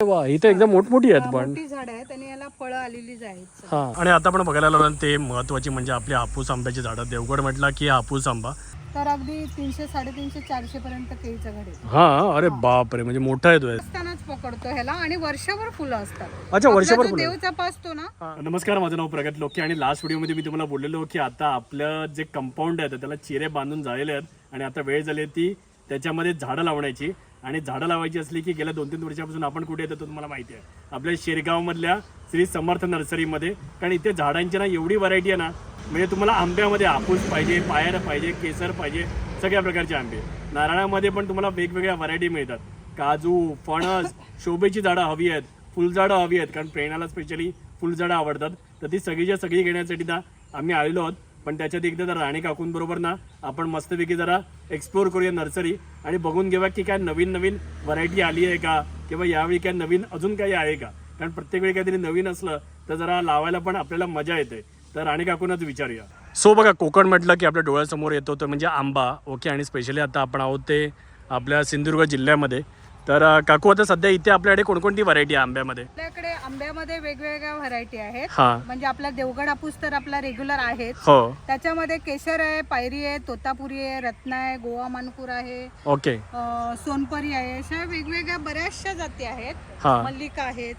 वा ही तर एकदम मोठमोठी आहेत पण. मोठी झाड आहेत आणि याला फळं आलेलीच आहेत हा. आणि आता आपण बघायला लागलो ना ते महत्वाची म्हणजे आपली हापूस आंब्याची झाडं. देवगड म्हटलं की हापूस आंबा. तर अगदी तीनशे साडेतीनशे चारशे पर्यंत केळीचं घड आहे हा अरे बाप रे म्हणजे मोठा आहे तो हे. असतानाच पकडतो ह्याला आणि वर्षभर फुलं असतात. अच्छा आपला वर्षभर जो फुलं. देवचापा असतो ना. हा, नमस्कार माझं नाव प्रगत लोके आणि लास्ट व्हिडिओमध्ये मी तुम्हाला बोललेलो की आता आपलं जे कंपाऊंड आहे त्याला चिरे बांधून झालेले आहेत. आणि आता वेळ झाली ती त्याच्यामध्ये झाडं लावण्याची. आणि झाडं लावायची असली की गेल्या दोन तीन वर्षापासून आपण कुठे येतो तुम्हाला माहिती आहे. आपल्या शेरगावमधल्या श्री समर्थ नर्सरीमध्ये कारण इथे झाडांची ना एवढी व्हरायटी आहे ना म्हणजे तुम्हाला आंब्यामध्ये हापूस पाहिजे पायर पाहिजे केसर पाहिजे सगळ्या प्रकारचे आंबे. नारळामध्ये पण तुम्हाला वेगवेगळ्या व्हरायटी मिळतात. काजू फणस शोभेची झाडं हवी आहेत फुलझाडं हवी आहेत कारण प्रेरणाला स्पेशली फुलझाडं आवडतात. तर ती सगळीच्या सगळी घेण्यासाठी ना आम्ही आलेलो आहोत. पण त्याच्यात एकदा जरा राणे काकूंबरोबर ना आपण मस्तपैकी जरा एक्सप्लोर करूया नर्सरी आणि बघून घेऊया की काय नवीन नवीन व्हरायटी आली आहे का किंवा यावेळी काय नवीन अजून काही आहे का. कारण प्रत्येक वेळी काहीतरी नवीन असलं तर जरा लावायला पण आपल्याला मजा येते. तर राणे काकूनच विचारूया. सो बघा कोकण म्हटलं की आपल्या डोळ्यासमोर येतो तर म्हणजे आंबा ओके आणि स्पेशली आता आपण आहोत ते आपल्या सिंधुदुर्ग जिल्ह्यामध्ये. तर काकू आता सध्या इथे आपल्याकडे कोणकोणती व्हरायटी आहे आंब्यामध्ये? आपल्याकडे आंब्यामध्ये वेगवेगळ्या व्हरायटी आहेत. हा. म्हणजे आपला देवगड हापूस तर आपला रेग्युलर आहेत हो. त्याच्यामध्ये केशर आहे पायरी आहे तोतापुरी आहे रत्न आहे गोवा मानपूर आहे ओके. अं, सोनपरी आहे. अशा वेगवेगळ्या बऱ्याचशा जाती आहेत. हा. मल्लिका आहेत.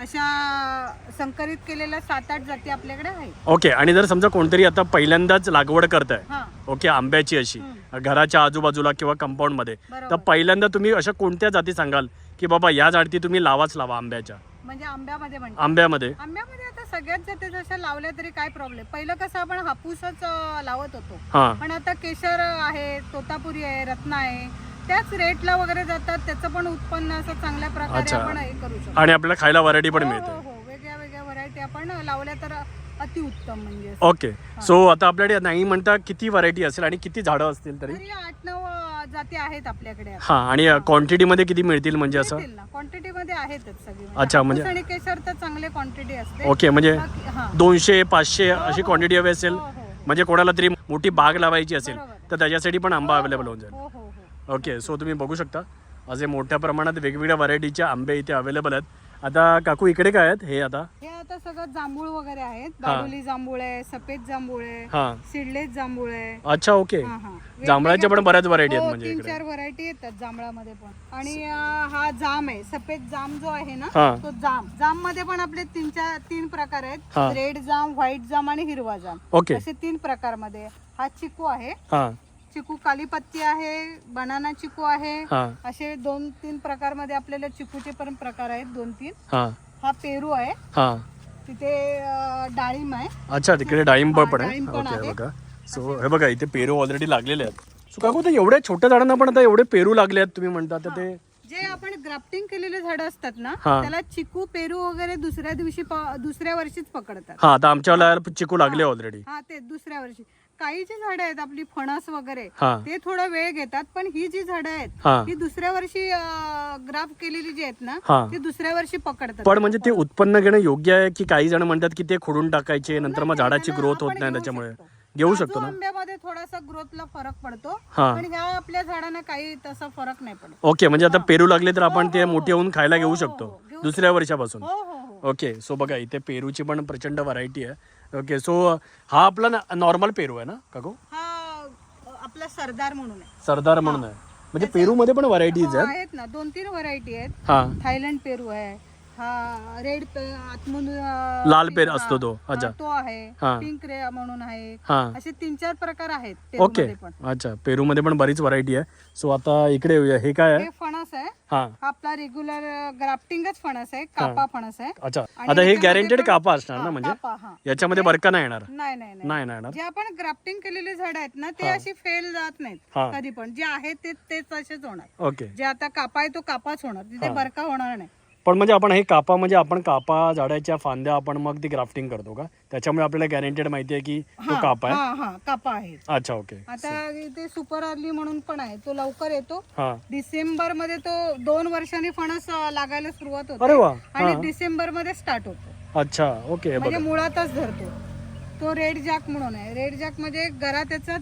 अशा संकरित केलेल्या सात आठ जाती आपल्याकडे आहेत. ओके आणि जर समजा कोणतरी आता पहिल्यांदाच लागवड करताय हा. ओके आंब्याची अशी घराच्या आजूबाजूला किंवा कंपाऊंडमध्ये तर बरोबर. पहिल्यांदा तुम्ही अशा कोणत्या जाती सांगाल की बाबा या जाती तुम्ही लावाच लावा आंब्याच्या? म्हणजे आंब्यामध्ये म्हणतो आंब्यामध्ये. आंब्यामध्ये आता सगळ्यात जाती जशा लावल्या तरी काय प्रॉब्लेम पहिलं कसं आपण हापूसच अं, लावत होतो. हा. पण आता केशर आहे तोतापुरी आहे रत्न आहे त्याच रेटला वगैरे जातात त्याचं पण उत्पन्न असं चांगल्या प्रकारे अच्छा. आपण हे करू शकतो. आणि आपल्याला खायला व्हरायटी पण हो, मिळते. हो, हो. वेगळ्या वेगळ्या व्हरायटी आपण लावल्या तर अतिउत्तम म्हणजे ओके सो आता आपल्याकडे नाही म्हणता किती व्हरायटी असेल आणि किती झाडं असतील तरी? तरी आठ नऊ अं, जाती आहेत आपल्याकडे हा आणि क्वांटिटी मध्ये किती मिळतील म्हणजे असं? क्वांटिटी मध्ये आहेतच सगळी. अच्छा, म्हणजे- हापूस आणि केशर तर चांगले क्वांटिटी असते. ओके म्हणजे बाकी- हा. दोनशे पाचशे अशी क्वांटिटी हवी असेल. हो, हो, हो. म्हणजे कोणाला तरी मोठी बाग लावायची असेल बरोबर. तर त्याच्यासाठी पण आंबा अवेलेबल होऊन जाईल. हो हो हो. ओके सो तुम्ही बघू शकता. असे मोठ्या प्रमाणात वेगवेगळ्या व्हरायटीचे आंबे इथे अवेलेबल आहेत. आता काकू इकडे काय आहेत? हे आता? हे आता सगळं जांभूळ वगैरे आहेत. बाडोली जांभूळ आहे सफेद जांभूळ आहे हा. सिडलेस जांभूळ आहे. अच्छा ओके हा, हा. जांभळाच्या पण बऱ्याच व्हरायटी आहेत हो, म्हणजे तीन इकडे. चार व्हरायटी येतात जांभळामध्ये पण. आणि अं, हा जाम आहे. सफेद जाम जो आहे ना हा. तो जाम. जाममध्ये पण आपले तीन चार तीन प्रकार हा. आहेत रेड जाम व्हाईट जाम आणि हिरवा जाम. ओके असे तीन प्रकारमध्ये हा चिकू आहे. हा. चिकू कालीपत्ती आहे बनाना चिकू आहे. हा. असे दोन तीन प्रकारमध्ये आपल्याला चिकूचे पण प्रकार आहेत दोन तीन. हा. हा पेरू आहे. हा. तिथे अं, डाळिंब आहे. अच्छा तिकडे डाळिंब हा, पण आहे. डाळिंब पण ओके आहे. बघा. सो हे बघा इथे पेरू ऑलरेडी लागलेले आहेत. सो काकू तर एवढ्या छोट्या झाडांना पण आता एवढे पेरू लागले आहेत तुम्ही म्हणता तर ते जे आपण ग्राफ्टिंग केलेले झाड असतात ना हा. त्याला चिकू पेरू वगैरे दुसऱ्या दिवशी प- दुसऱ्या वर्षीच पकडतात. हा आता आमच्या चिकू लागले ऑलरेडी हा ते दुसऱ्या वर्षी. काही जी झाडं आहेत आपली फणस वगैरे हा. ते थोडा वेळ घेतात पण ही जी झाडं आहेत हा. ही दुसऱ्या वर्षी ग्राफ केलेली जी आहेत ना हा. ती दुसऱ्या वर्षी पकडतात. पण म्हणजे ते उत्पन्न घेणं योग्य आहे की काही जण म्हणतात की ते खोडून टाकायचे नंतर मग झाडाची ग्रोथ होत नाही घेऊ त्याच्यामुळे? शकतो. घेऊ काजू शकतो ना? आंब्यामध्ये थोडासा ग्रोथला फरक पडतो हा. पण ह्या आपल्या झाडांना काही तसा फरक नाही पडत. ओके म्हणजे आता पेरू लागले तर आपण ते हो, हो, मोठे होऊन खायला घेऊ हो, शकतो हो, दुसऱ्या वर्षापासून. हो हो हो. ओके सो बघा इथे पेरूची पण प्रचंड व्हरायटी आहे. ओके सो हा आपला नॉर्मल पेरू आहे ना काकू? हा आपला सरदार म्हणून आहे. सरदार म्हणून आहे. म्हणजे पेरूमध्ये पण व्हरायटीज हो, आहेत? आहेत ना दोन तीन व्हरायटी आहेत. हा. थायलंड पेरू आहे. हा रेड आतमधून अ, लाल पेर असतो तो हा, अच्छा तो आहे. हा. पिंक रे म्हणून आहे. हा. असे तीन चार प्रकार आहेत ओके. पेरूमध्ये पण. अच्छा पेरूमध्ये पण बरीच व्हरायटी आहे. सो आता इकडे येऊया. हे काय आहे? हे फणस आहे. हा. हा आपला रेग्युलर ग्राफ्टिंगच फणस आहे कापा फणस आहे. अच्छा. आणि आता हे याच्यामध्ये गॅरंटेड पण- कापा असणार ना हा, म्हणजे? कापा हा. याच्यामध्ये बरका नाही येणार? नाही नाही नाही. नाही नाही येणार. जे आपण ग्राफ्टिंग केलेले झाड आहेत ना ते. अशी फेल जात नाहीत हा. कधी पण. जे आहेत ते तेच असेच होणार. ओके. जे आता कापा आहे तो कापाच होणार. तिथे. बरका होणार नाही. पण म्हणजे आपण हे कापा म्हणजे आपण कापा झाडाच्या फांद्या आपण मग ती ग्राफ्टिंग करतो का? त्याच्यामुळे आपल्याला गॅरंटेड माहिती आहे की तो कापा आहे. हा हा कापा आहे. अच्छा ओके आता इथे सुपर अर्ली म्हणून पण आहे. तो लवकर येतो. हा. डिसेंबरमध्ये तो दोन वर्षांनी फणस अं, लागायला सुरुवात अरे होते वा. आणि हा. डिसेंबरमध्ये स्टार्ट होतो. अच्छा ओके म्हणजे बघा. मुळातच धरतो. तो रेड जॅक म्हणून आहे. रेड जॅक म्हणजे गरा त्याचा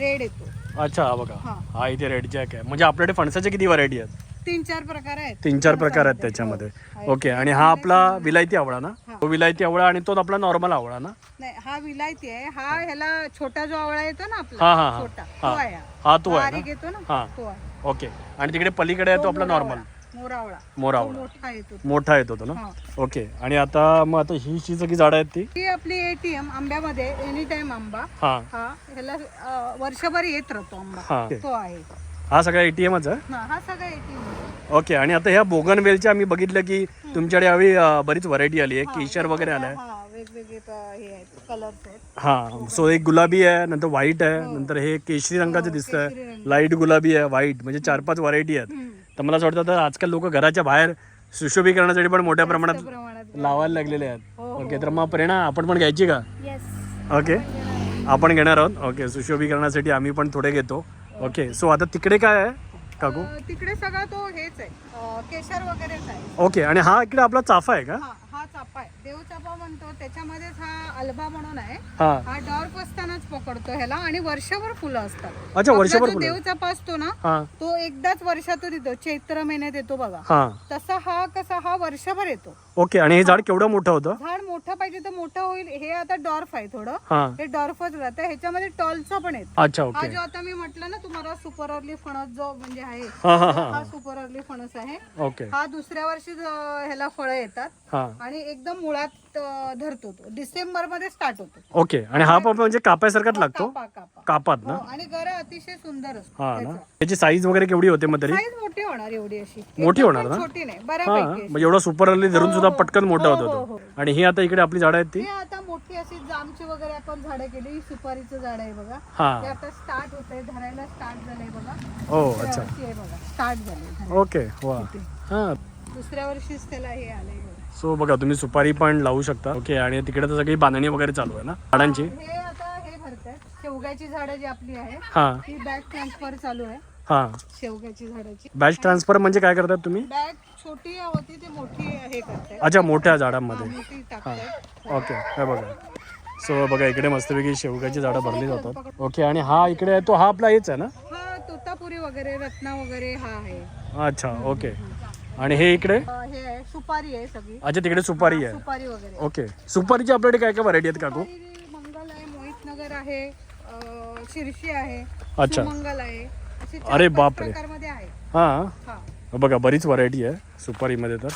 रेड येतो. अच्छा हा बघा. हा. हा इथे रेड जॅक आहे. म्हणजे आपल्याकडे फणसाच्या किती व्हरायटी आहेत? तीन चार प्रकार आहेत. तीन चार प्रकार आहेत त्याच्यामध्ये. ओके आणि हा आपला विलायती आवळा ना? तो विलायती आवळा आणि तोच आपला नॉर्मल आवळा ना? नाही हा विलायती आहे. हा ह्याला छोटा जो आवळा येतो ना हा आपला हा हा छोटा तो हा. आहे. हा. हा तो आहे बारीक ना येतो ना? हा. तो आहे. ओके आणि तिकडे पलीकडे आहे तो आपला नॉर्मल मोरावळा मोर तो आवळा. मोठा येतो मोठा येतो तो ना? हा. ओके आणि आता मग आता ही जी सगळी झाडं आहेत ती? ही आपली एटीएम आंब्यामध्ये एनी टाइम आंबा हा. हा ह्याला अं, वर्षभर येत राहतो आंबा. हा. तो आहे. हा सगळा एटीएमच आहे हा? हा सगळा एटीएम ओके आणि आता ह्या बोगनवेलच्या आम्ही बघितलं की तुमच्याकडे हवी बरीच व्हरायटी आली. आहे केशर वगैरे आलाय. हा हे हा सो एक गुलाबी आहे नंतर व्हाईट आहे नंतर हे केशरी रंगाचं दिसतंय. केशरी रंग. लाइट गुलाबी आहे व्हाईट म्हणजे चार पाच व्हरायटी आहेत. तर मला असं वाटतं आता आजकाल लोक घराच्या बाहेर सुशोभीकरणासाठी पण मोठ्या प्रमाणात लावायला लागलेले आहेत. हो, ओके तर मग प्रेरणा आपण पण घ्यायची का? ओके आपण घेणार आहोत. ओके सुशोभीकरणासाठी आम्ही पण थोडे घेतो. ओके सो आता तिकडे काय आहे काकू? तिकडे सगळा तो हेच आहे अं, केशर वगैरेच आहे. ओके आणि हा इकडे आपला चाफा आहे का? हा हा चापा आहे. देवचापा म्हणतो त्याच्यामध्येच हा अल्बा म्हणून आहे. हा. हा डॉर्फ असतानाच पकडतो ह्याला आणि वर्षभर फुलं असतात. अच्छा आपला वर्षभर जो फुलं. देवचापा असतो ना हा. तो एकदाच वर्षातून येतो चैत्र महिन्यात येतो बघा. हा. तसा हा कसा हा वर्षभर येतो. ओके आणि हे झाड केवढं मोठं होतं? झाड मोठं पाहिजे तर मोठं होईल हे आता डॉर्फ आहे थोडं. हा. हे डॉर्फच राहतं ह्याच्यामध्ये टॉलचा पण येतो अच्छा हा ओके जो आता मी म्हटलं ना तुम्हाला सुपर अर्ली फणस जो म्हणजे आहे हा हा हा हा सुपर अर्ली फणस आहे. ओके. हा दुसऱ्या वर्षी ज- ह्याला फळं येतात. हा. आणि एकदम मुळात अं, धरतो तो. डिसेंबरमध्ये स्टार्ट होतो ओके. आणि हा पण म्हणजे कापायसारखाच लागतो? कापा कापा. कापात हो, ना आणि गर अतिशय सुंदर असतो हा ना? त्याची. साईज वगैरे केवढी होते मग तरी? साईज मोठी होणार एवढी अशी. मोठी एकदम होणार पण ना? छोटी नाही हा बऱ्यापैकी म्हणजे एवढा सुपर अर्ली धरून सुद्धा पटकन मोठा हो, होतो हो, तो. हो. आणि ही आता इकडे आपली झाडं आहेत ती? हे आता मोठी अशी जामची वगैरे आपण झाडं केली. ही सुपारीचं झाड आहे बघा. हा. आता स्टार्ट होत आहे धरायला स्टार्ट झालंय बघा. हो दुसऱ्या अच्छा. वर्षी आहे बघा. स्टार्ट झाले ओके वा. हा. दुसऱ्या वर्षीच त्याला हे आलंय. बघा सो बघा तुम्ही सुपारी पण लावू शकता. ओके आणि तिकडे तर सगळी बांधणी वगैरे चालू आहे ना? झाडांची? हे आता हे भरतात शेवग्याची झाडं जी आपली आहे हा. ती बॅग ट्रान्सफर चालू आहे. हा. शेवग्याची झाडाची. बॅच ट्रान्सफर म्हणजे काय करतात तुम्ही? बॅग छोटी होती ती मोठी हे अच्छा मोठ्या झाडांमध्ये. मोठी ओके हे. बघा. सो बघा इकडे मस्तपैकी शेवगाची झाडं भरली जातात. ओके आणि हा इकडे आहे तो हा आपला हेच आहे ना? हा तोतापुरी वगैरे रत्ना वगैरे हा आहे. अच्छा ओके आणि हे इकडे? अं, हे आहे सुपारी आहे सगळी. अच्छा तिकडे सुपारी आहे. सुपारी वगैरे. ओके. सुपारीची आपल्याकडे काय काय व्हरायटी आहेत काकू? सुपारी मंगल आहे मोहित नगर आहे अं, शिर्शी आहे अच्छा. मंगल आहे. असे चार अरे पाच बापरे. प्रकारमध्ये आहे. हां? हा. बघा बरीच व्हरायटी आहे सुपारीमध्ये तर.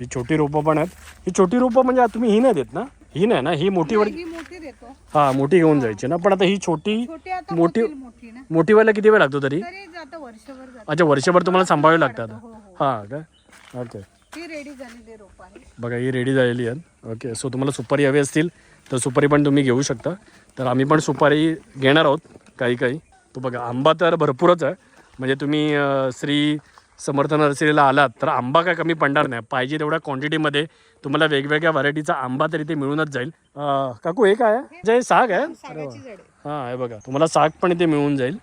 ही छोटी रोपं पण आहेत. ही छोटी रोपं म्हणजे तुम्ही ही नाही देत ना? ही नाही ना? ही मोठी ही मोठी देतो. हा मोठी घेऊन जायची ना? पण आता ही छोटी छोटी आता मोठी- होतील मोठी ना. मोठी व्हायला किती वेळ लागतो तरी? तरी जातं वर्षभर जातं. अच्छा वर्षभर तुम्हाला सांभाळावे लागतात हो हो. हां काय? ओके. ती रेडी झालेली रोप आहे बघा ही रेडी झालेली आहेत. ओके सो तुम्हाला सुपारी हवी असतील तर सुपारी पण तुम्ही घेऊ शकता. तर आम्ही पण सुपारी घेणार आहोत काही काही. तो बघा आंबा तर भरपूरच आहे. म्हणजे तुम्ही श्री समर्थ नर्सरीला आलात तर आंबा काय कमी पडणार नाही. पाहिजे तेवढ्या क्वांटिटीमध्ये तुम्हाला वेगवेगळ्या व्हरायटीचा आंबा तरी ते मिळूनच जाईल. काकू हे काय आहे? जे साग आहे? हां हे बघा तुम्हाला साग पण इथे मिळून जाईल.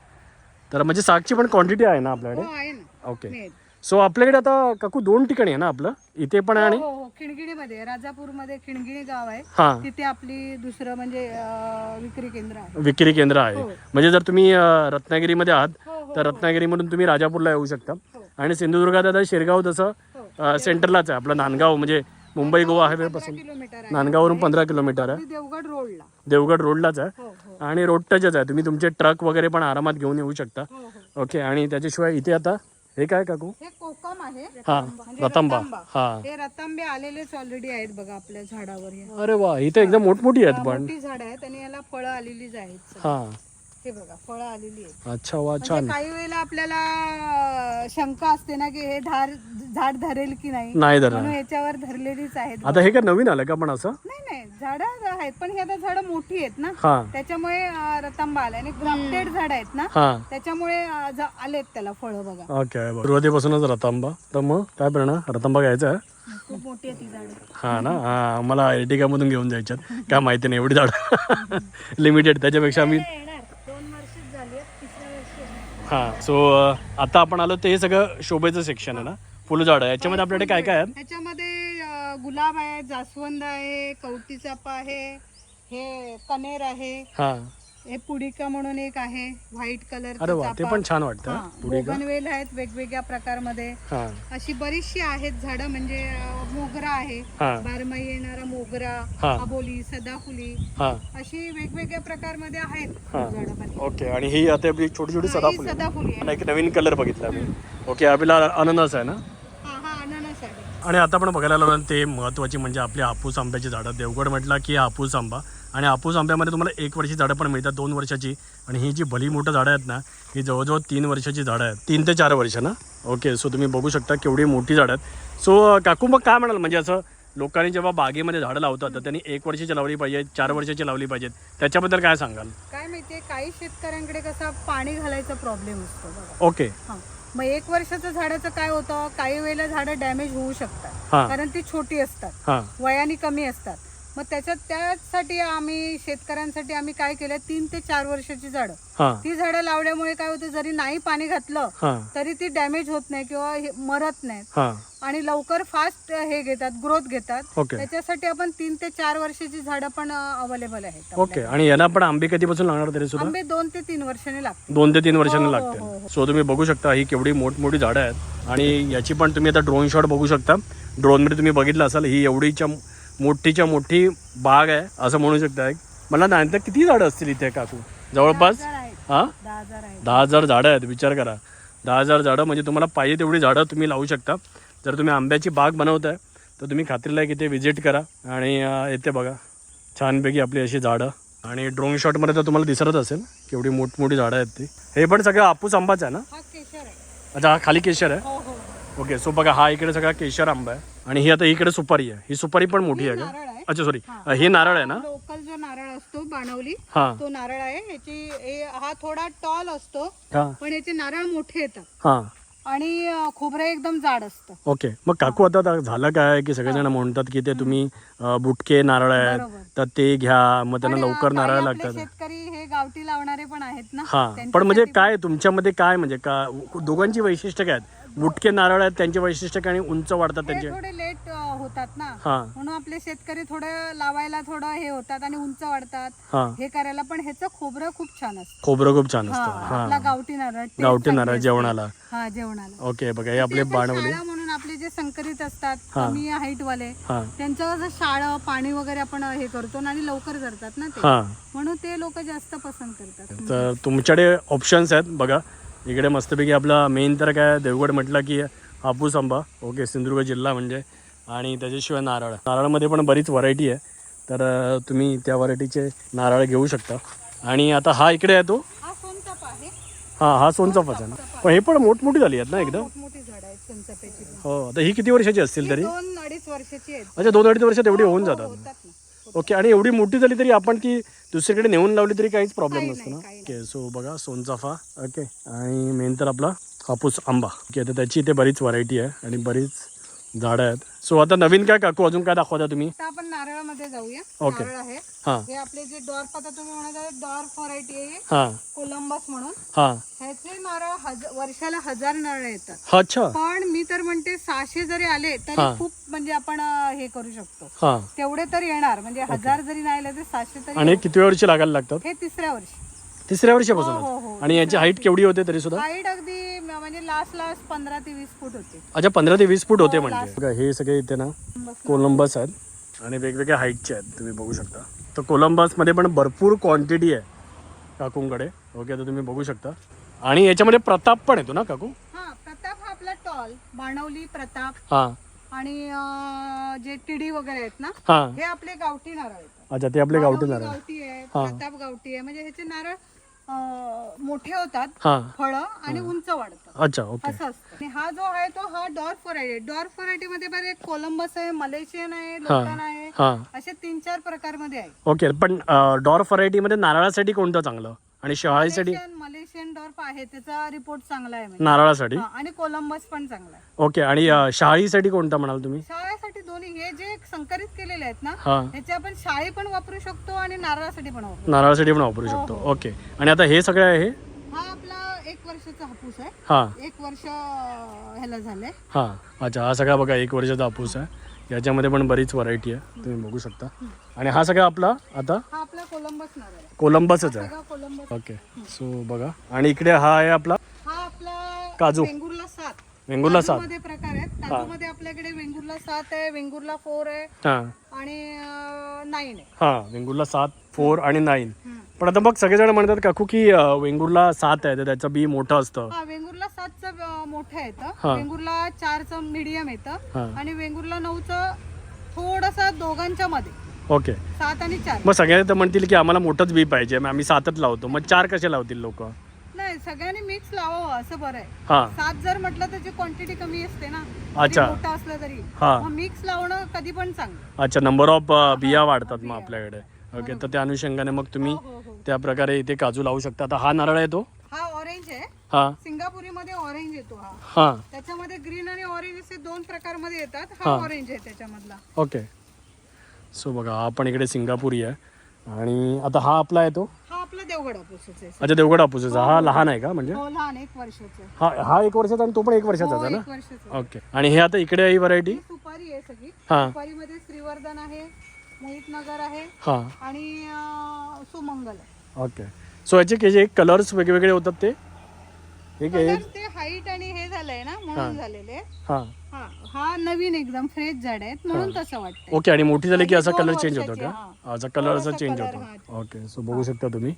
तर म्हणजे सागची पण क्वांटिटी आहे ना हो आपल्याकडे आहे ना. ओके. सो आपल्याकडे आता काकू दोन ठिकाणी आहे ना आपलं? इथे पण आहे आणि हो हो. खिणगिणीमध्ये राजापूरमध्ये खिणगिणी गाव आहे. हां. तिथे आपली दुसरं म्हणजे अं, विक्री केंद्र आहे. विक्री केंद्र आहे. हो. म्हणजे जर तुम्ही अ, रत्नागिरीमध्ये आहात हो हो तर रत्नागिरीमधून तुम्ही राजापूरला येऊ शकता. हो. आणि सिंधुदुर्गात आता शिरगाव तसं हो. अ, सेंटरलाच आहे. आपलं नांदगाव म्हणजे मुंबई गोवा हायवे पंधरा पासून. किलोमीटर आहे. नांदगाववरून पंधरा किलोमीटर आहे. ती देवगड रोडला. देवगड रोडलाच आहे. हो हो. आणि रोड टचच आहे. तुम्ही तुमचे ट्रक वगैरे पण आरामात घेऊन येऊ शकता. हो हो. ओके आणि त्याच्याशिवाय इथे आता हे काय काकू हे कोकम आहे हा म्हणजे रतांबा. हा हे रतांबे आलेलेच ऑलरेडी आहेत बघा आपल्या झाडावर हे. अरे वा इथे एकदम मोठमोठी आहेत पण मोठी झाड आहेत आणि याला फळं आलेलीच आहेत. हा हे बघा फळं आलेली आहेत. अच्छा वा म्हणजे छान. काही वेळेला आपल्याला शंका असते ना की हे धार झाड धरेल की नाही? नाही म्हणून याच्यावर धरलेलीच आहेत आता हे काय नवीन आलं का पण असं? नाही नाही झाडं आहेत पण हे आता झाडं मोठी आहेत ना. हा. त्याच्यामुळे अं, रतांबा आला आणि ग्राफ्टेड झाड आहेत ना हा. त्याच्यामुळे अं, आलेत त्याला फळं बघा. ओके सुरुवातीपासूनच रतांबा. तर मग काय प्रेरणा? रतांबा घ्यायचा? आहे खूप मोठी आहे ती झाडं. हा ना? हा मला एर्टिगामधून घेऊन जायच्यात. काय माहिती नाही एवढी झाडं. लिमिटेड त्याच्यापेक्षा आम्ही दोन वर्ष झाली तिसऱ्या वर्षी हां. सो आता आपण आलो ते हे सगळं शोभेचं सेक्शन आहे ना? फुलझाडं याच्यामध्ये आपल्याकडे काय काय आहेत? त्याच्यामध्ये अं, गुलाब आहे जास्वंद आहे कवटी चाफा आहे हे कनेर आहे. हां. हे पुडिका म्हणून एक आहे व्हाईट कलर अरे वा ते पण छान वाटतं हा, पुढे का बोगनवेल आहेत वेगवेगळ्या प्रकारमध्ये. हा. अशी बरीचशी आहेत झाडं म्हणजे अं, मोगरा आहे. हा. बारमाही येणारा मोगरा हा. अबोली सदाफुली. हा. अशी वेगवेगळ्या प्रकारमध्ये आहेत हा. झाडं पण. ओके आणि ही आता आपली छोटी छोटी हा, ही सदाफुली. सदाफुली आहे. आणि एक नवीन कलर बघितला मी. ओके आपल्याला अननस आहे ना? हा हा अननस आहे. आणि आता आपण बघायला लागलो ना ते महत्त्वाची म्हणजे आपली हापूस आंब्याची झाडं. देवगड म्हटलं की हापूस आंबा. आणि हापूस आंब्यामध्ये तुम्हाला एक वर्षी झाडं पण मिळतात दोन वर्षाची. आणि ही जी भली मोठं झाडं आहेत ना ही जवळजवळ तीन वर्षाची झाडं आहेत. तीन ते चार वर्ष ना? ओके सो तुम्ही बघू शकता केवढी मोठी झाडं आहेत. सो काकू मग काय म्हणाल? म्हणजे असं लोकांनी जेव्हा बागेमध्ये झाडं लावतात तर त्यांनी एक वर्षाची लावली पाहिजे चार वर्षाची लावली पाहिजेत. त्याच्याबद्दल काय सांगाल? काय माहितीये काही शेतकऱ्यांकडे कसा पाणी घालायचा प्रॉब्लेम असतो ओके मग एक वर्षाचं झाडाचं काय होतं? काही वेळेला झाडं डॅमेज होऊ शकतात. कारण ती छोटी असतात. वयाने कमी असतात. मग त्याच्यात त्यासाठी आम्ही शेतकऱ्यांसाठी आम्ही काय केलं तीन ते चार वर्षाची झाडं. हां. ती झाडं लावल्यामुळे काय होतं जरी नाही पाणी घातलं हां. तरी ती डॅमेज होत नाही किंवा हे मरत नाहीत. हां. आणि लवकर फास्ट हे घेतात ग्रोथ घेतात. ओके. त्याच्यासाठी आपण तीन ते चार वर्षाची झाडं पण अवेलेबल आहेत ओके. आणि यांना पण आंबे कधीपासून लागणार तरी सुद्धा? आंबे दोन ते तीन वर्षांनी लागतात दोन ते तीन वर्षांनी हो, हो, लागते हो, सो तुम्ही बघू शकता ही केवढी मोठमोठी झाडं आहेत. आणि याची पण तुम्ही आता ड्रोन शॉट बघू शकता. ड्रोनमध्ये तुम्ही बघितलं असाल ही एवढीच्या मोठीच्या मोठी बाग आहे असं म्हणू शकता मला नाही तर किती झाडं असतील इथे काकू? जवळपास? हां? दहा हजार झाडं आहेत विचार करा. दहा हजार झाडं म्हणजे तुम्हाला पाहिजे तेवढी झाडं तुम्ही लावू शकता. जर तुम्ही आंब्याची बाग बनवताय तर तुम्ही खात्रीला एक इथे व्हिजिट करा आणि येथे बघा. छानपैकी आपली अशी झाडं. आणि ड्रोन शॉटमध्ये तर तुम्हाला दिसतच असेल केवढी मोठमोठी झाडं आहेत ती. हे पण सगळं हापूस आंबाच आहे ना? अच्छा हा खाली केशर आहे. हो हो. ओके सो बघा हा इकडे सगळा केशर आंबा आहे. आणि ही आता इकडे सुपारी आहे. ही सुपारी पण मोठी आहे का? नारळ आहे. अच्छा सॉरी हे नारळ आहे ना? लोकल जो नारळ असतो बाणवली हां. तो नारळ आहे. ह्याची हे- हा थोडा टॉल असतो हां. पण याचे नारळ मोठे येतात. हां. आणि अं, खोबरं एकदम जाड असतं. ओके. मग काकू आता झालं काय की सगळेजण म्हणतात की ते तुम्ही अं, बुटके नारळ आहेत बरोबर. तर ते घ्या मग त्यांना अं, लवकर नारळ काही आपले लागतात. शेतकरी हे गावठी लावणारे पण आहेत ना हा. पण म्हणजे काय तुमच्यामध्ये काय म्हणजे का दोघांची वैशिष्ट्य काय आहेत? बुटके नारळ आहेत त्यांची वैशिष्ट्य काय? आणि उंच वाढतात ते त्यांचे. थोडे लेट होतात ना. हा. म्हणून आपले शेतकरी थोडं लावायला थोडं हे होतात आणि उंच वाढतात. हा. हे करायला पण ह्याचं खोबरं खूप छान असतं. खोबरं खूप छान हा असतं. आपला हा गावठी नारळ taste गावठी चांगली नारळ असते. जेवणाला. हा जेवणाला. ओके बघा हे आपले ते पण बाणवले. शाळा म्हणून आपले जे संकरित असतात हा. कमी हाईट वाले हा. त्यांचं कसं शाळा पाणी वगैरे आपण हे करतो आणि लवकर करतात ना ते. हा. म्हणून ते लोक जास्त पसंत करतात. तर तुमच्याकडे ऑप्शन्स आहेत बघा. इकडे मस्तपैकी आपला मेन तर काय देवगड म्हटलं की हापूस आंबा. ओके सिंधुदुर्ग जिल्हा म्हणजे. आणि त्याच्याशिवाय नारळ. नारळामध्ये पण बरीच व्हरायटी आहे. तर तुम्ही त्या व्हरायटीचे नारळ घेऊ शकता. आणि आता हा इकडे आहे तो. हा हा हा सोनचाफाच आहे ना. पण हे पण मोठमोठी झाली आहेत ना एकदम. हो आता ही किती वर्षाची असतील तरी? अच्छा दोन अडीच वर्षात एवढी होऊन हो, जातात. ओके आणि एवढी मोठी झाली तरी आपण ती दुसरीकडे नेऊन लावली तरी काहीच प्रॉब्लेम नसतो ना? ओके सो बघा सोनचाफा ओके आणि मेन तर आपला हापूस आंबा. ओके तर त्याची इथे बरीच व्हरायटी आहे आणि बरीच झाडं आहेत. सो आता नवीन काय काकू? अजून काय दाखवता तुम्ही? आता आपण नारळामध्ये जाऊया. ओके. नारळ आहे. हां. हे आपले जे डॉर्फ आता तुम्ही म्हणत डॉर्फ व्हरायटी आहे. हां. कोलंबस म्हणून. हां. ह्याचे नारळ हज- वर्षाला हजार नारळ येतात. अच्छा. पण मी तर म्हणते सहाशे जरी आले तरी. खूप म्हणजे आपण अं, हे करू शकतो. हां. तेवढे तर येणार. म्हणजे हजार जरी नाही आले तर सहाशे तरी आणि किती वर्षी लागायला लागतात? हे तिसऱ्या वर्षी. तिसऱ्या हो, वर्षापासून हो. आणि याची हाईट केवढी होते तरी सुद्धा? हाईट अगदी म- म्हणजे लास्ट लास्ट पंधरा ते वीस फूट होते. अच्छा पंधरा ते वीस फूट होते हो, म्हणजे. बघा, हे सगळे इथे ना बस. कोलंबस आहेत. आणि वेगवेगळ्या हाईटचे आहेत तुम्ही बघू शकता. तर कोलंबसमध्ये पण भरपूर क्वांटिटी आहे काकूंकडे. ओके तर तुम्ही बघू शकता. आणि याच्यामध्ये प्रताप पण येतो ना काकू? हा प्रताप हा आपला टॉल बाणवली प्रताप. हां. आणि अं, जे टिडी वगैरे आहेत ना हां. हे आपले गावठी नारळ आहेत. अच्छा ते आपले गावठी नारळ. गावठी आहे हा. प्रताप गावठी आहे. म्हणजे ह्याचे नारळ मोठे होतात हां. फळं आणि उंच वाढतात अच्छा ओके. असं असतं. आणि हा जो आहे तो हा डॉर्फ व्हरायटी डॉर्फ व्हरायटी मध्ये बरं कोलंबस आहे मलेशियन आहे लोटन आहे हां. असे तीन चार प्रकारमध्ये आहे. ओके पण डॉर्फ व्हरायटीमध्ये नारळासाठी कोणतं चांगलं? आणि शहाळीसाठी मलेशियन मलेशियन डॉर्फ आहे त्याचा रिपोर्ट चांगला आहे म्हणजे. नारळासाठी? हा, आणि कोलंबस पण चांगला आहे. ओके आणि अं, शहाळीसाठी कोणता म्हणाल तुम्ही? शाळेसाठी दोन्ही हे जे संकरित केलेले आहेत ना हां. ह्याचे आपण शाळे पण वापरू शकतो आणि नारळासाठी पण वापरू नारळासाठी पण वापरू हो, शकतो. हो. ओके. आणि आता हे सगळं आहे हा आपला एक वर्षाचा हापूस आहे. हां. एक वर्ष अं, ह्याला झालंय. हां. अच्छा हा सगळा बघा एक वर्षाचा हापूस आहे. याच्यामध्ये पण बरीच व्हरायटी आहे. तुम्ही बघू शकता. आणि हा सगळा आपला आता हा आपला कोलंबस नारळ आहे. कोलंबसच आहे. कोलंबस. ओके सो बघा. आणि इकडे हा आहे आपला हा आपला काजू. वेंगुर्ला सात. वेंगुर्ला सात. मध्ये प्रकार आहेत. काजूमध्ये आपल्याकडे वेंगुर्ला सात आहे वेंगुर्ला फोर आहे हां. आणि नाईन आहे. हां वेंगुर्ला सात फोर आणि नाईन हम्म. पण आता मग सगळेजण म्हणतात काकू की अं, वेंगुर्ला सात आहे तर त्याचं बी मोठं असतं. हा वेंगुर्ला सातचं मोठं हा. येतं वेंगुर्ला चारचं मीडियम येतं. हां. आणि वेंगुर्ला नऊचं थोडंसं दोघांच्या मध्ये. ओके. सात आणि चार. मग सगळे तर म्हणतील की आम्हाला मोठंच बी पाहिजे. मग आम्ही सातच लावतो. मग चार कसे लावतील लोक? नाही सगळ्यांनी मिक्स लावावं असं बरं आहे. हां. सात जर म्हटलं त्याची क्वांटिटी कमी असते ना अच्छा. जरी मोठं असलं तरी. हां. मिक्स लावणं कधी पण चांगलं. अच्छा नंबर ऑफ बिया वाढतात मग आपल्याकडे. ओके तर त्या अनुषंगाने मग तुम्ही हो हो हो. त्या प्रकारे इथे काजू लावू शकता. आता हा नारळ आहे तो? हा ऑरेंज आहे. हां. सिंगापुरीमध्ये ऑरेंज येतो हा. हां. त्याच्यामध्ये ग्रीन आणि ऑरेंज असे दोन प्रकारमध्ये येतात. हा ऑरेंज आहे त्याच्यामधला. ओके सो बघा हा पण इकडे सिंगापुरी आहे. आणि आता हा आपला आहे तो? हा आपला देवगड हापूसच आहे अच्छा देवगड हापूसचा हा लहान आहे का म्हणजे? हो लहान एक वर्षाचं आहे. हा हा एक वर्षाचा आणि तो पण एक वर्षाचाच हो आहे ना? एक वर्षाचं आहे. ओके आणि हे आता इकडे आहे व्हरायटी ही सुपारी आहे सगळी. हां. सुपारीमध्ये श्रीवर्धन आहे मोहित नगर आहे हां. आणि अं, सुमंगल आहे. ओके सो याचे जे कलर्स वेगवेगळे होतात ते? कलर एक ते हाईट आणि हे झालंय ना म्हणून झालेले. हां. हा हा नवीन एकदम फ्रेश झाड आहेत म्हणून तसं वाटतंय. ओके आणि मोठी झाली की असा दोन कलर चेंज होतो वर्षाची, का? असा कलर असा थोडासा चेंज color, होतो. ओके सो बघू शकता तुम्ही.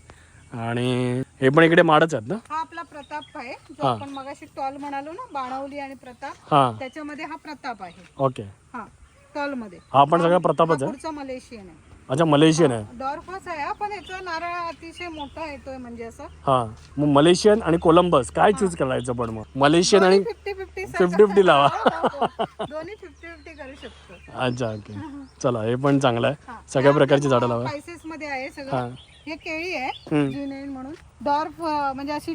आणि हे पण इकडे माडच आहेत ना? हा आपला प्रताप आहे. जो आपण मगाशी टॉल म्हणालो ना बाणावली आणि प्रताप हां. त्याच्यामध्ये हा प्रताप आहे. ओके हा टॉलमध्ये. हा पण सगळा प्रतापच आहे. पुढचा मलेशियन आहे. अच्छा मलेशियन आहे. डॉर्फास आहे हा, पण याचा नारळ अतिशय मोठा येतोय म्हणजे असं. हां मग मलेशियन आणि कोलंबस काय चूज करायचं पण मग? मलेशियन आणि फिफ्टी फिफ्टी फिफ्टी फिफ्टी लावा. दोन्ही फिफ्टी फिफ्टी करू शकतो. अच्छा ओके चला हे पण चांगलं आहे. सगळ्या प्रकारची झाडं लावा. स्पायसेस मध्ये आहे हां सगळं. हे. केळी आहे हम्म. जिनेन म्हणून. डॉर्फ अं, म्हणजे अशी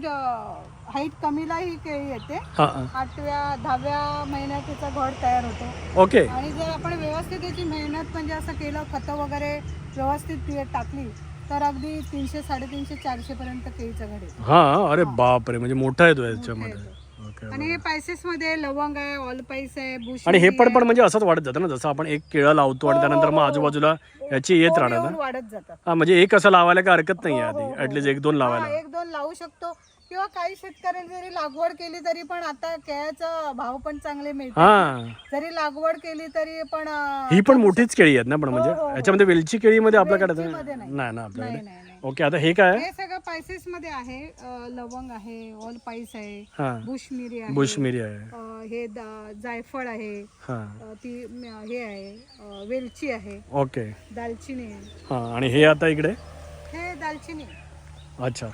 हाईट कमीला ही केळी येते. हां हां. आठव्या दहाव्या महिन्यात त्याचा घड तयार होतो. ओके. आणि जर आपण व्यवस्थित त्याची मेहनत म्हणजे असं केलं खतं वगैरे व्यवस्थित ती टाकली तर अगदी तीनशे साडेतीनशे चारशे पर्यंत केळीचा घड येतो. हां अरे बापरे म्हणजे मोठा येतो याच्यामध्ये. ओके आणि हे पायसेस मध्ये लवंग आहे ऑलपाईस आहे बुश आणि हे पण पण म्हणजे असंच वाढत जातं ना जसं आपण एक केळं लावतो आणि त्यानंतर मग आजूबाजूला याची येत राहणार ना? वाढत जातात. हा म्हणजे एक असं लावायला काय हरकत नाही आधी. ऍटलीस्ट एक दोन हा, लावायला. एक दोन लावू शकतो. किंवा काही शेतकऱ्यांनी जरी लागवड केली तरी पण आता केळ्याचा भाव पण चांगले मिळतात. हा. जरी लागवड केली तरी पण अं, ही पण मोठीच केळी आहेत ना पण म्हणजे? याच्यामध्ये वेलची केळीमध्ये आपल्याकडे वेलचीमध्ये नाही. नाही. ना आपल्याकडे. नाही. ओके आता हे काय आहे? हे सगळं पायसेस मध्ये आहे अं, लवंग आहे ऑल पाईस आहे हा. बुशमिरी आहे बुशमिरी आहे. अं, हे दा- जायफळ आहे हा. अं, ती म- हे आहे अं, वेलची आहे ओके. दालचिनी आहे. हा आणि हे आता इकडे? हे दालचिनी आहे. अच्छा.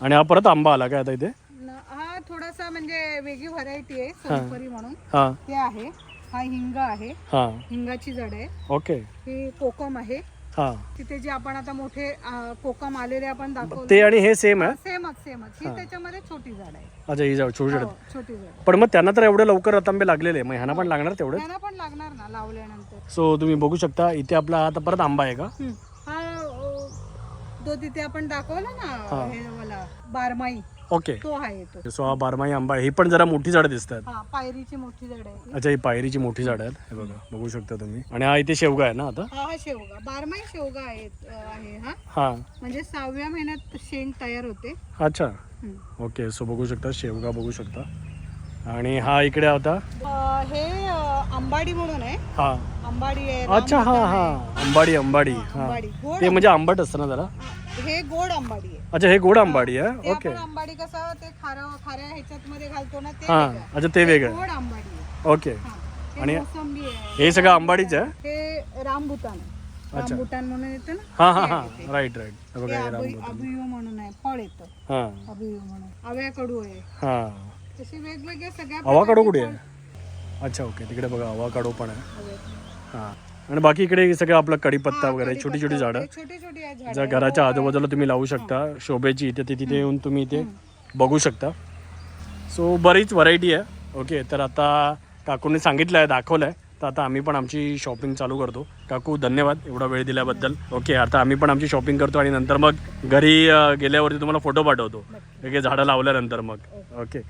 आणि हा परत आंबा आला काय आता इथे? न- हा थोडासा म्हणजे वेगळी व्हरायटी आहे सोलपरी म्हणून. हा. ते आहे हा हिंग आहे हा. हिंगाची जड आहे. ओके. ही कोकम आहे हा. तिथे जे आपण आता मोठे अं, कोकम आलेले आपण दाखवले ते आणि हे सेम आहे? सेमच सेमच. ही त्याच्यामध्ये छोटी झाड आहे. अच्छा ही जाऊ छोटी छोटी हो, छोटी झाड. पण मग त्यांना तर एवढे लवकर रतांबे लागलेले मग ह्यांना पण लागणार तेवढे त्यांना पण लागणार ना लावल्यानंतर. सो तुम्ही बघू शकता इथे आपला आता परत आंबा आहे का. हा अं, तो तिथे आपण दाखवला ना हे. मला बारमाई ओके. तो आहे तो. सो हा बारमाही आंबा आहे. ही पण जरा मोठी झाडं दिसतात. हा पायरीची मोठी झाड आहे. अच्छा ही पायरीची मोठी झाड आहेत. हे बघा बघू शकता तुम्ही. आणि हा इथे शेवगा आहे ना आता? हा हा शेवगा. बारमाही शेवगा आहे आहे हा. हा. म्हणजे सहाव्या महिन्यात शेंग तयार होते. अच्छा. हम्म. ओके सो बघू शकता शेवगा बघू शकता. आणि हा इकडे होता अं, हे अं, आंबाडी म्हणून आहे. हा. आहे अच्छा हा हा. आहे. अंबाडी अंबाडी हा. गोड ते म्हणजे आंबट असतं ना जरा? हे गोड आंबाडी आहे. अच्छा हे गोड आंबाडी आहे? ओके. आपण आंबाडी कसं ते खारं खाऱ्या ह्याच्यात मध्ये घालतो ना ते हा वेगळं. अच्छा ते वेगळं. गोड आंबाडी आहे. ओके. हा. हे आणि मोसंबी आहे. हे सगळं आंबाडीच आहे? हे रामबुटान रामबुटान म्हणून येतं ना? हा हा हा. राईट राईट हे बघा हे अभि- राम अभियू म्हणून आहे. फळ येतं. हा. अभियू म्हणून. आव्याकडू आहे. हा. तसे वेगवेगळे सगळ्या अवाकाडो प्रकारचे कुठे आहे? अच्छा ओके. तिकडे बघा अवाकाडो पण आहे. हा. आणि बाकी इकडे सगळं आपलं कढीपत्ता हा, वगैरे छोटी छोटी झाडं. हे छोटी छोटी आहे झाडं. ज्या घराच्या आजूबाजूला तुम्ही लावू शकता शोभेची इथे ते तिथे येऊन तुम्ही इथे बघू शकता. सो बरीच व्हरायटी आहे. ओके तर आता काकूने सांगितलं आहे दाखवलं आहे तर आता आम्ही पण आमची शॉपिंग चालू करतो. काकू धन्यवाद एवढा वेळ दिल्याबद्दल. ओके आता आम्ही पण आमची शॉपिंग करतो आणि नंतर मग घरी गेल्यावरती तुम्हाला फोटो पाठवतो. ओके झाडं लावल्यानंतर मग. ओके.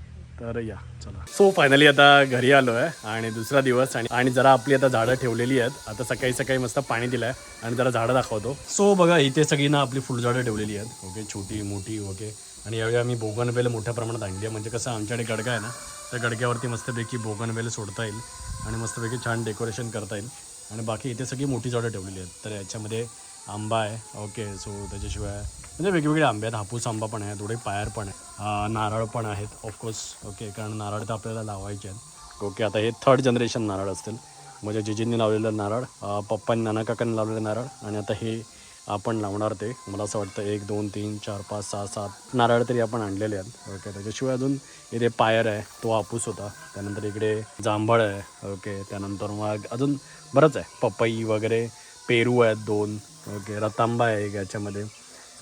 तर या चला. सो फायनली आता घरी आलो आहे आणि दुसरा दिवस आणि आणि जरा आपली आता झाडं ठेवलेली आहेत. आता सकाळी सकाळी मस्त पाणी दिलं आहे आणि जरा झाडं दाखवतो. सो बघा इथे सगळी ना आपली फुलझाडं ठेवलेली आहेत. ओके छोटी मोठी ओके. आणि यावेळी आम्ही बोगनवेल मोठ्या प्रमाणात आणली आहे. म्हणजे कसं आमच्याकडे गडगा आहे ना त्या गडग्यावरती मस्तपैकी बोगनवेल सोडता येईल आणि मस्तपैकी छान डेकोरेशन करता येईल. आणि बाकी इथे सगळी मोठी झाडं ठेवलेली आहेत. तर याच्यामध्ये आंबा आहे. ओके सो त्याच्याशिवाय म्हणजे वेगवेगळे आंबे आहेत हापूस आंबा पण आहे थोडे पायर पण आहे नारळ पण आहेत ऑफकोर्स ओके कारण नारळ तर आपल्याला लावायचे आहेत. ओके आता हे थर्ड जनरेशन नारळ असतील. म्हणजे जिजींनी लावलेलं नारळ पप्पांनी नानाकाकांनी लावलेलं नारळ आणि आता हे आपण लावणार ते. मला असं वाटतं एक दोन तीन चार पाच सहा सात नारळ तरी आपण आणलेले आहेत. ओके त्याच्याशिवाय अजून इथे पायर आहे तो हापूस होता. त्यानंतर इकडे जांभळ आहे. ओके त्यानंतर मग अजून बरंच आहे. पपई वगैरे पेरू आहेत दोन. ओके रतांबा आहे याच्यामध्ये.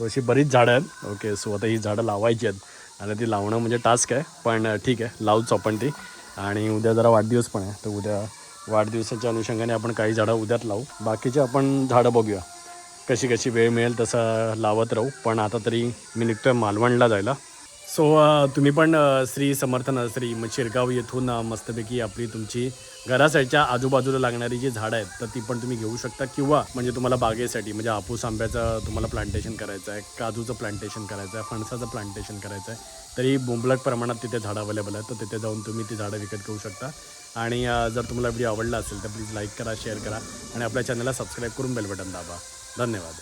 सो अशी बरीच झाडं आहेत. ओके सो आता ही झाडं लावायची आहेत. आणि ती लावणं म्हणजे टास्क आहे पण ठीक आहे लावूच आपण ती. आणि उद्या जरा वाढदिवस पण आहे तर उद्या वाढदिवसाच्या अनुषंगाने आपण काही झाडं उद्यात लावू. बाकीचे आपण झाडं बघूया. कशी कशी वेळ मिळेल तसं लावत राहू. पण आता तरी मी निघतो आहे मालवणला जायला. सो तुम्ही पण श्री समर्थ नर्सरी मग शिरगाव येथून मस्तपैकी आपली तुमची घरासाईडच्या आजूबाजूला लागणारी जी झाडं आहेत तर ती पण तुम्ही घेऊ शकता. किंवा म्हणजे तुम्हाला बागेसाठी म्हणजे हापूस आंब्याचं तुम्हाला प्लांटेशन करायचं आहे काजूचं प्लांटेशन करायचं आहे फणसाचं प्लांटेशन करायचं आहे तरी मुबलक प्रमाणात तिथे झाडं अवेलेबल आहेत तर तिथे जाऊन तुम्ही ती झाडं विकत घेऊ शकता. आणि जर तुम्हाला व्हिडिओ आवडला असेल तर प्लीज लाईक करा शेअर करा आणि आपल्या चॅनलला सबस्क्राईब करून बेल बटन दाबा. धन्यवाद.